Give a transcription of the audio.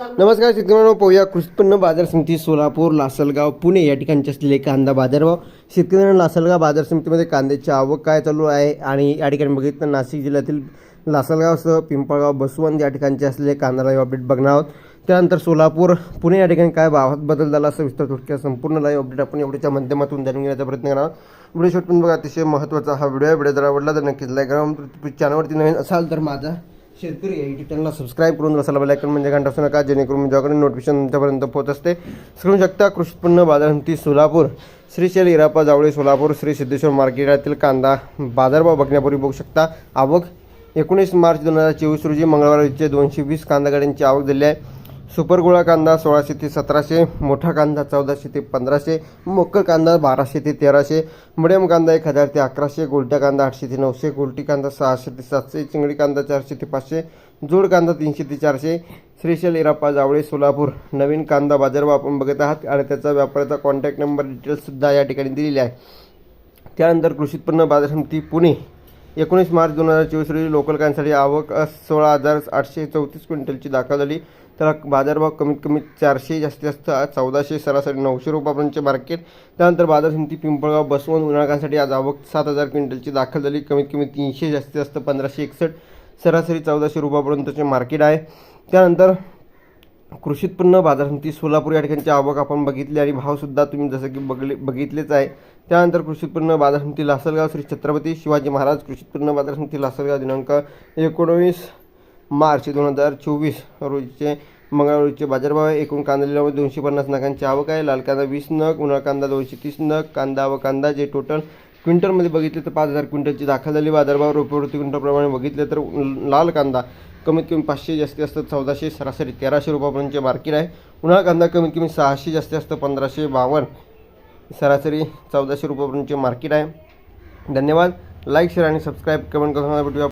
नमस्कार शेतकऱ्यांनो पाहूया कृषी उत्पन्न बाजार समिती सोलापूर लासलगाव पुणे या ठिकाणचे असलेले कांदा बाजारभाव शेतकऱ्यांना लासलगाव बाजार समितीमध्ये कांद्याची आवक काय चालू आहे? आणि या ठिकाणी बघितलं नाशिक जिल्ह्यातील लासलगावसह पिंपळगाव बसवंत या ठिकाणचे असलेले कांदा लाईव्ह अपडेट बघणार आहोत. त्यानंतर सोलापूर पुणे या ठिकाणी काय भावात बदल झाला असं विस्तार थोडक्यात संपूर्ण लाईव्ह अपडेट आपण एवढ्याच्या माध्यमातून जाणून घेण्याचा प्रयत्न करणार व्हिडिओ शॉट पण बघा अतिशय महत्त्वाचा हा व्हिडिओ आहे. व्हिडिओ जर आवडला तर नक्कीच लाईक करा. चॅनलवरती नवीन असाल तर माझा शेतकरी या युट्यूब चॅनलला सबस्क्राईब करून बसायला बेलायकन म्हणजे घंटा असू नका जेणेकरून म्हणजे माझ्याकडे नोटिफिकेशन तुमच्यापर्यंत पोहोच असते सांगू शकता कृषी उत्पन्न बाजार समिती सोलापूर. श्रीशैल इरापा जावळे सोलापूर श्री सिद्धेश्वर मार्केटातील कांदा बाजारभाव बघण्यापूर्वी बघू शकता. आवक एकोणीस मार्च दोन हजार चोवीस रोजी मंगळवारचे दोनशे वीस कांदा गाड्यांची आवक झाली आहे. सुपर गोळा कांदा सोळाशे ते सतराशे मोठा कांदा चौदाशे ते पंधराशे मोकळ कांदा बाराशे ते तेराशे मिडियम कांदा एक हजार ते अकराशे गोलट्या कांदा आठशे ते नऊशे गोलटी कांदा सहाशे ते सातशे चिंगडी कांदा चारशे ते पाचशे जोड कांदा तीनशे ते चारशे श्रीशैल इराप्पा जावळे सोलापूर. नवीन कांदा बाजारभाव आपण बघत आहात आणि त्याचा व्यापाराचा कॉन्टॅक्ट नंबर डिटेल्ससुद्धा या ठिकाणी दिलेली आहे. त्यानंतर कृषी उत्पन्न बाजार समिती पुणे. एकोणीस मार्च दोन हजार चोवीस रोजी लोकल कांसाठी आवक सोळा हजार आठशे चौतीस क्विंटलची दाखल झाली. तर बाजारभाव कमीत कमी चारशे जास्तीत जास्त आज चौदाशे सरासरी नऊशे रुपयापर्यंतचे मार्केट त्यानंतर बाजार समिती पिंपळगाव बसवून उन्हाळकांसाठी आज आवक सात हजार क्विंटलची दाखल झाली. कमीत कमी तीनशे जास्तीत जास्त पंधराशे एकसष्ट सरासरी चौदाशे रुपयापर्यंतचे मार्केट आहे. त्यानंतर कृषी उत्पन्न बाजार समिती सोलापूर या ठिकाणची आवक आपण बघितली आणि भावसुद्धा तुम्ही जसं की बघले बघितलेच आहे. त्यानंतर कृषी उत्पन्न बाजार समिती लासलगाव श्री छत्रपती शिवाजी महाराज कृषी उत्पन्न बाजार समिती लासलगाव दिनांक एकोणवीस मार्च दोन हजार चोवीस रोजीचे मंगळवारीचे बाजारभाव आहे. एकूण कांदा लिलावामध्ये दोनशे पन्नास नगांची आवक आहे. लाल कांदा वीस नग उन्हाळ कांदा दोनशे तीस नग कांदा व कांदा जे टोटल क्विंटलमध्ये बघितले तर पाच हजार क्विंटलची दाखल झाली. बाजारभाव रुपये प्रति क्विंटलप्रमाणे बघितले तर लाल कांदा कमीत कमी पाचशे जास्ती असतं चौदाशे सरासरी तेराशे रुपयापर्यंतचे मार्केट आहे. उन्हाळा कांदा कमीत कमी सहाशे जास्ती असतं पंधराशे बावन्न सरासरी चौदाशे रुपयापर्यंतचे मार्केट आहे. धन्यवाद. लाईक शेअर आणि सबस्क्राईब कमेंट करून भेटूया